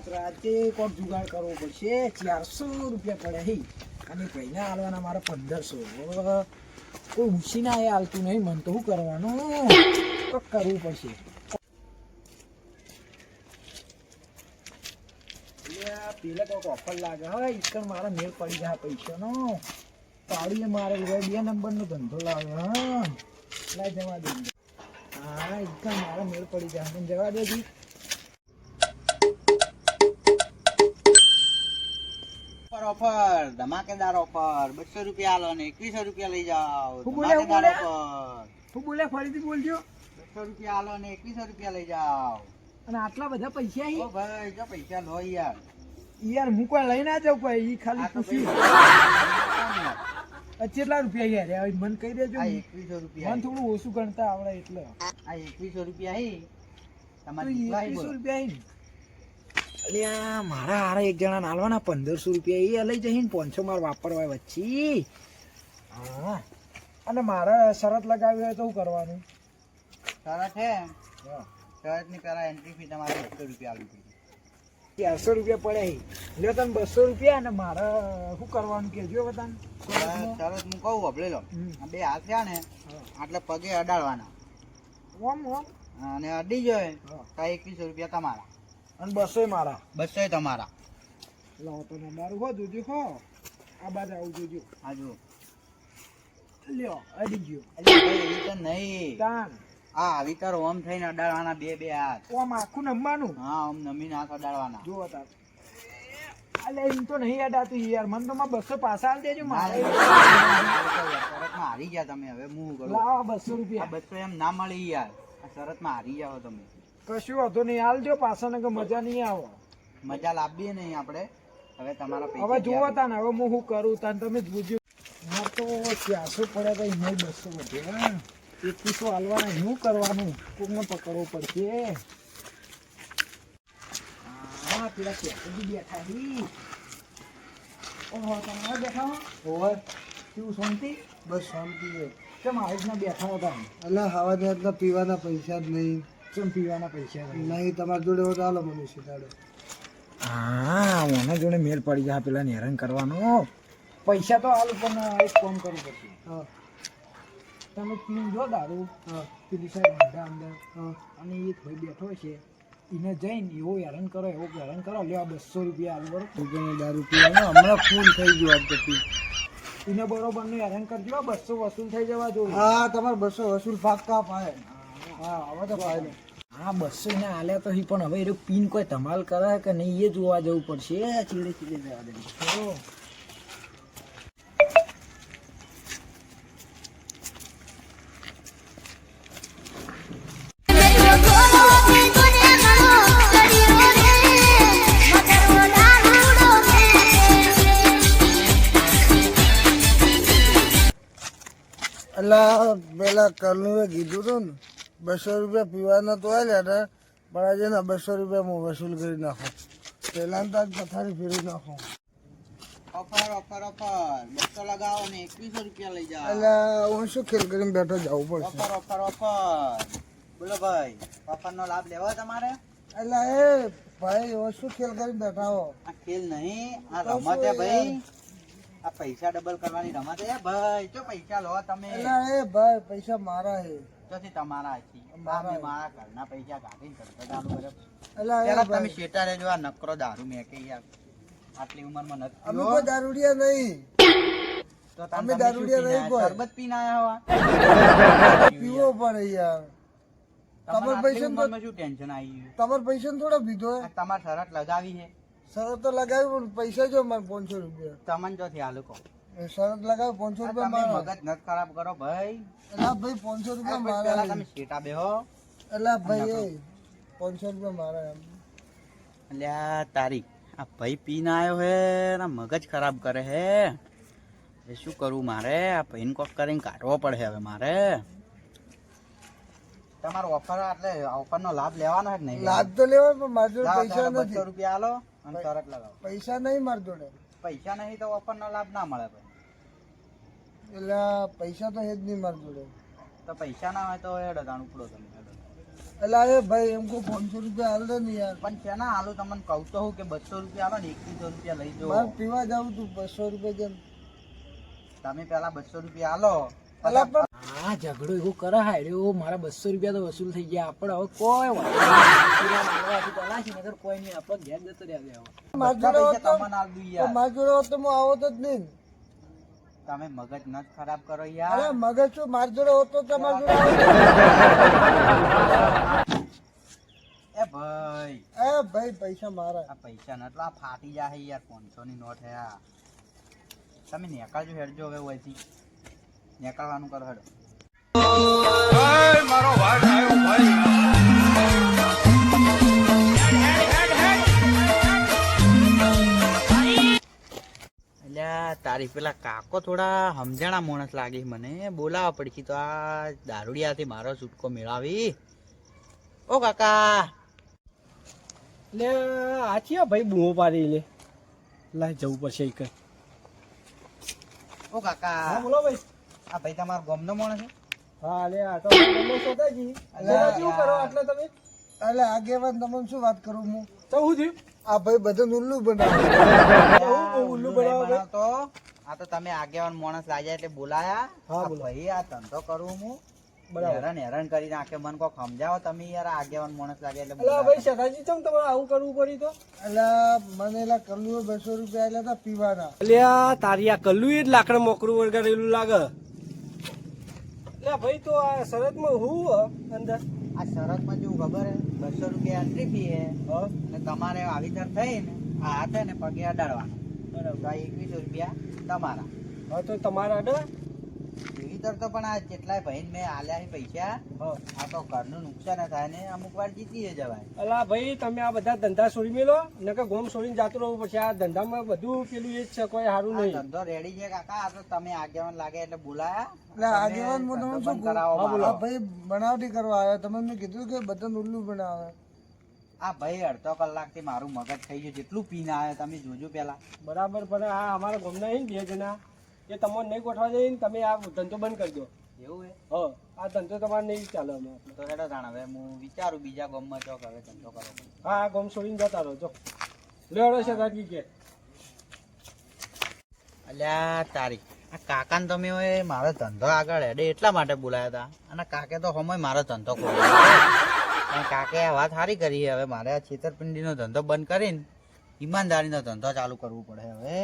આજ રાતે કોક જુગાડ કરવો પડશે? ચારસો રૂપિયા પડ્યા હી. અને ભાઈને હાલવાના મારા પંદરસો. કોઈ ઉછી ના એ હાલતું નહીં. મન તો શું કરવાનું? તો કરવું પડશે. પેલા કોઈક ઓફર લાગે. હવે એક મારા મેળ પડી જાય પૈસાનો. પાડીએ મારે બે નંબરનો ધંધો લાગે હા. લાઈ જવા દે. હા એક મારા મેળ પડી જાય. જવા દે ઓફર ધમાકેદાર ઓફર. બસો રૂપિયા આલો ને એકવીસો રૂપિયા લઈ જાઓ. શું શું ધમાકેદાર ઓફર. તું બોલે ફરીથી બોલજો. બસો રૂપિયા આલો ને એકવીસો રૂપિયા લઈ જાઓ. અને આટલા બધા પૈસા ઓ ભાઈ જો પૈસા લો યાર. યાર હું કોઈ લઈ ના જાઉં કોઈ ઈ ખાલી આ કેટલા રૂપિયા યાર? હવે મને કહી દેજો આ એકવીસો રૂપિયા થોડું ઓછું ગણતા આવડે એટલે. આ એકવીસો રૂપિયા હી. તમારી ઈ કેટલા હી અહીં અલ્યા મારા હારા એક જણા નાલવાના પંદરસો રૂપિયા એ લઈ જઈને પાંચસો માર વાપરવા વચ્ચે. હા. અને મારે શરત લગાવી હોય તો શું કરવાનું? શરત છે શરતની પહેલાં એન્ટ્રી ફી તમારે એકસો રૂપિયા આવી પડે ચારસો રૂપિયા પડે લ્યો તમે બસો રૂપિયા અને મારે શું કરવાનું કહેજો બધાને શરત હું કહું આપણે લો. આ બે હાથ થયા ને આટલે પગે અડાડવાના. ઓમ ઓમ. અને અડી હા. તો એકવીસો રૂપિયા તમારા. અને બસો મારા બસો તમારા લાવો તમે મારું હો જોજો હો આ બાજુ આવું જોજો હા જુઓ લ્યો અડી ગયો અડી તો નહીં તાન આ આવી તાર ઓમ થઈને અડાડવાના બે બે હાથ ઓમ આખું નમવાનું હા ઓમ નમીને હાથ અડાડવાના જુઓ તાર અલે એમ તો નહીં અડાતું યાર મને તો માં બસો પાછા આલ દેજો મારે હારી ગયા તમે હવે હું કરું લાવો બસો રૂપિયા બસો એમ ના મળી યાર આ શરતમાં હારી જાઓ તમે કશું વાંધો નહીં. આલજો પાછા ને મજા નહીં આવે. મજા લાવીએ નહીં આપણે. હવે તમારા હવે ક્યાં તાન હવે હું શું કરું તાન તમે જ જોજો માર તો ચારસો પડ્યા તો એમાં બસો વધ્યા. એકવીસો હાલવાના શું કરવાનું? કોકને પકડવો પડશે. હા પેલા શેઠજી બેઠા હી. ઓહો તમે બેઠા હો? ઓવર કેવું શાંતિ? બસ શાંતિ છે. કેમ આવી રીતના બેઠા હતા એટલે હવા પીવાના પૈસા જ નહીં. પીવાના પૈસા નહીં તમારી જોડે હોય તો હાલો મને સીધાડો હા મને જોડે મેલ પડી જાય પેલા હેરાન કરવાનો. પૈસા તો હાલ પણ એક કામ કરવું પડશે હા. તમે પીન જો દારૂ હા. પેલી સાઈડ બધા અંદર હા. અને એક ભાઈ બેઠો છે. એને જઈને એવો હેરાન કરો એવો હેરાન કરો લ્યો આ બસો રૂપિયા આલું બરોબર રૂપિયાનો દારૂ પીવાનો હમણાં ફૂલ થઈ ગયો આજ પી. એને બરોબરનું હેરાન કરજો બસો વસૂલ થઈ જવા જોઈએ. હા તમારે બસો વસૂલ પાક્કા પાય હા ને બસો એને આલ્યા તો પણ હવે એ પિન કોઈ ધમાલ કરે કે નહીં, એ જોવા જવું પડશે. ચીડે ચીડે જવા દે. એટલે પેલા કરનુએ કીધું હતું ને બસો રૂપિયા પીવાના તો આવ્યા હતા પણ આજે ના બસો રૂપિયા હું વસૂલ કરી નાખું. પહેલાં તો આજ પથારી ફેરવી નાખું. Offer offer offer. બસો લગાવો ને એકવીસો રૂપિયા લઈ જાઓ. એટલે હું શું ખેલ કરીને બેઠો જવું પડશે? Offer offer offer. બોલો ભાઈ ઓફર લાભ લેવો તમારે? એટલે એ ભાઈ હું શું ખેલ કરીને બેઠા હો? આ ખેલ નહીં આ રમત હે ભાઈ. આ પૈસા ડબલ કરવાની રમત હે ભાઈ જો પૈસા લો તમે. એટલે એ ભાઈ પૈસા મારા હે ચોથી તમારા હાથથી. મારા. મારા ઘરના પૈસા કાઢીને ધંધો ચાલુ કર્યો. પેલા તમે શેટા રહેજો આ નકરો દારૂ મેં કે યાર. આટલી ઉંમરમાં નથી અમે કોઈ દારૂડિયા નહીં. તો તમે દારૂડિયા નહીં કોઈ. શરબત પીને આયા હવા? પીવો પડે યાર. તમારે પૈસા ઉંમરમાં શું ટેન્શન આવી ગયું? તમારે પૈસા થોડા પીધો હે. તમારે શરત લગાવી છે. શરત તો લગાવી પણ પૈસા જો મને પાંચસો રૂપિયા. તમને જો થી કહો. શરત લગાવ પાંચસો રૂપિયા મારો. મગજ નત ખરાબ કરો ભાઈ. એટલે ભાઈ પાંચસો રૂપિયા મારા પેલા તમે શેટા બેહો એટલે ભાઈ પાંચસો રૂપિયા મારા એમ. અલ્યા તારી આ ભાઈ પીને આવ્યો હે ના મગજ ખરાબ કરે હે. એ શું કરવું મારે? આ ભાઈને કોક કરીને કાઢવો પડે હવે મારે. તમારો ઓફર એટલે ઓફર નો લાભ લેવાનો હે કે નહીં? લાભ તો લેવાય પણ મારી જોડે પૈસા નથી. રૂપિયા આલો અને તરત લગાવો. પૈસા નહીં મારી જોડે. પૈસા નહીં તો ઓફર નો લાભ ના મળે ભાઈ. એટલે પૈસા તો હે જ નહીં મારી જોડે. તો પૈસા ના હોય તો હેડો તાણ ઉપડો તમે હેડો. એટલે અરે ભાઈ એમ કો પાંચસો રૂપિયા હાલ દો ને યાર. પણ શેના હાલો તમને કહું તો હું કે બસો રૂપિયા આવે ને એકવીસો રૂપિયા લઈ જાઓ. પીવા જાઉં તું બસો રૂપિયા જેમ. તમે પેલા બસો રૂપિયા હાલો આ ઝઘડો એવો કરે હાડ્યો મારા બસો રૂપિયા તો વસૂલ થઈ ગયા. આપણે હવે કોઈ વાત કોઈ નહીં આપણે ઘેર જતો રહ્યા હવે મારા તો હું આવત જ નહીં. તમે મગજ ન ખરાબ કરો અરે યાર. મગજ શું? માર જોડે હોત તો તમારા જોડે એ ભાઈ. એ ભાઈ પૈસા મારા. આ પૈસા ન એટલા ફાટી જાય યાર પાંચસો ની નોટ હે આ. તમે નેકાળજો હેડજો હવે હોયથી નેકાળવાનું કરો હેડો. તારી પેલા કાકો થોડા સમજણા માણસ લાગે મને. બોલાવા પડશે તો આ દારૂડિયાથી મારો છૂટકો મેળાવી. ઓ કાકા. લે આ ચિયા ભાઈ બૂમો પાડી લે. લાય જવું પડશે એક ઓ કાકા. બોલો ભાઈ. આ ભાઈ તમારો ગમનો માણસ છે? હા લે આ તો તમે સોદાજી અલ્યા, શું કરો આટલા તમે? એટલે આગેવાન તમને શું વાત કરું હું? તો હું થયું આ ભાઈ બધું ઉલ્લુ બનાવે. ઉલ્લુ ઉલ્લુ બનાવો આ તો તમે આગેવાન માણસ લાગ્યા એટલે બોલાયા. હા, આ બોલો. ભાઈ આ ધંધો કરું હું. બરાબર. હેરાન હેરાન કરી નાખે. મને કોક સમજાવો તમે યાર આગેવાન માણસ લાગે એટલે અલા ભાઈ સદાજી ચમ તમારે આવું કરવું પડી તો? એટલે મને એલા કલ્લુ બસો રૂપિયા હતા પીવાના. અલ્યા તારી આ કલ્લું જ લાકડા મોકરું વળગાડેલું લાગે. લે ભાઈ તો આ શરતમાં હું અંદર? આ શરતમાં જેવું ખબર હે? બસો રૂપિયા એન્ટ્રી ફી હે. અને તમારે આવી તર થઈ ને આ હાથે ને પગે અડાડવા બરાબર. ભાઈ એકવીસો રૂપિયા તમારા. હા તો તમારા અડે? એવી તર તો પણ આ કેટલાય ભાઈ મેં આલ્યા પૈસા. આ તો ઘરનું નુકસાન થાય ને અમુક વાર જીતી જવાય. અલા ભાઈ તમે આ બધા ધંધા છોડી મેલો? નકર ગોમ છોડીને જાતું રહું પછી આ ધંધામાં બધું પેલું એ જ છે કોઈ સારું નહીં. ધંધો રેડી છે કાકા આ તો તમે આગેવાન લાગે એટલે બોલાયા. એટલે આગેવાન શું? કરાવો આ મારો. ભાઈ બનાવટી કરવા આવ્યા. તમે મેં કીધું કે બધાને ઉલ્લુ બનાવે. આ ભાઈ અડધો કલાકથી મારું મગજ થઈ ગયું. જેટલું પીને આવ્યો તમે જોજો પેલા. બરાબર પણ આ અમારા ગમના બે જણા. એ તમને નહીં ગોઠવા દે તમે આ ધંધો બંધ કરી દો. એવું હે? હ આ ધંધો તમારે નહીં ચાલે અમે તો હેડો જાણ હવે હું વિચારું બીજા ગોમમાં ચોક હવે ધંધો કરો હા આ ગોમ છોડીને જતા રહો જો. લેવડો છે દાદી કે. અલ્યા તારી આ કાકાને તમે મારો ધંધો આગળ હેડે એટલા માટે બોલાયા હતા અને કાકે તો હમય મારો ધંધો ખોલ્યો. કાકે આ વાત સારી કરી હવે મારે આ છેતરપિંડીનો ધંધો બંધ કરીને ઈમાનદારીનો ધંધો ચાલુ કરવો પડે હવે.